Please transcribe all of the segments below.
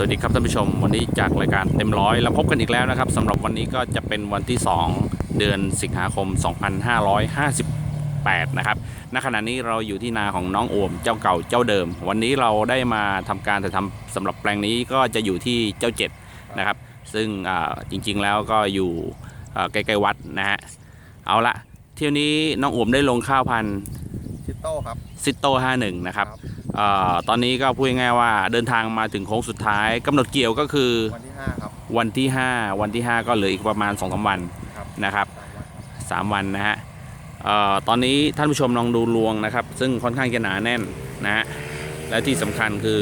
สวัสดีครับท่านผู้ชมวันนี้จากรายการเต็มร้อยเราพบกันอีกแล้วนะครับสำหรับวันนี้ก็จะเป็นวันที่ 2 เดือนสิงหาคม 2558 นะครับณขณะนี้เราอยู่ที่นาของน้องโอมเจ้าเก่าเจ้าเดิม วันนี้เราได้มาทำการถ่ายทำสำหรับแปลงนี้ก็จะอยู่ที่เจ้าเจ็ดนะครับ ซึ่งอ่าจริงๆแล้วก็อยู่อ่าใกล้ๆวัดนะฮะเอาละเที่ยวนี้น้องโอมได้ลงข้าวพันธุ์ชิโต้ครับซิโต้51 นะครับเอ่ อตอนนี้ก็พูดง่ายๆว่าเดินทางมาถึงโค้งสุดท้ายกำหนดเกี่ยวก็คือวันที่5ครับวันที่ 5 วันที่ 5 ก็เหลืออีกประมาณ2อสวันครับนะครับสามวันครับ3วันนะฮะเอ่อตอนนี้ท่านผู้ชมลองดูรวงนะครับ ซึ่งค่อนข้างจะหนาแน่นนะฮะและที่สำคัญคือ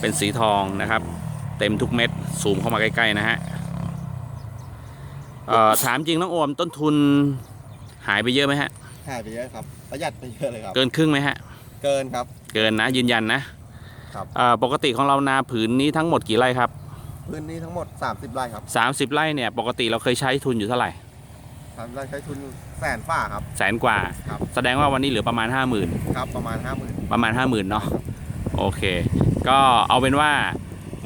เป็นสีทองนะครับ เต็มทุกเม็ดซูมเข้ามาใกล้ๆนะฮะเอ่อถามจริงน้องโอมต้นทุนหายไปเยอะไหมฮะหายไปเยอะครับประหยัดไปเยอะเลยครับ เกินครึ่งไหมฮะ เกินครับ เกินนะยืนยันนะครับเอ่อปกติของเรานาผืนนี้ทั้งหมดกี่ไร่ครับ พื้นที่ทั้งหมด 30ไร่ครับ30 ไร่เนี่ยปกติเราเคยใช้ทุนอยู่เท่าไหร่ทำไร่ใช้ทุนแสนฝ่าครับ แสนกว่า ครับ แสดงว่าวันนี้เหลือประมาณ 50,000 ครับประมาณ 50,000ประมาณ 50,000เนาะโอเค ก็เอาเป็นว่า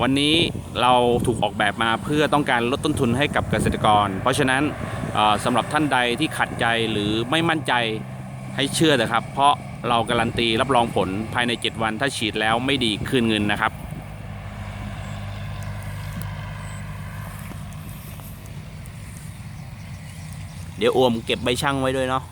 วันนี้เราถูกออกแบบมาเพื่อต้องการลดต้นทุนให้กับเกษตรกร เพราะฉะนั้นเอ่อสำหรับท่านใดที่ขัดใจหรือไม่มั่นใจให้เชื่อนะครับ เพราะ เราการันตีรับรองผลภายใน 7 วันถ้าฉีดแล้วไม่ดีคืนเงินนะครับ เดี๋ยวอวมเก็บใบช่างไว้ด้วยเนาะ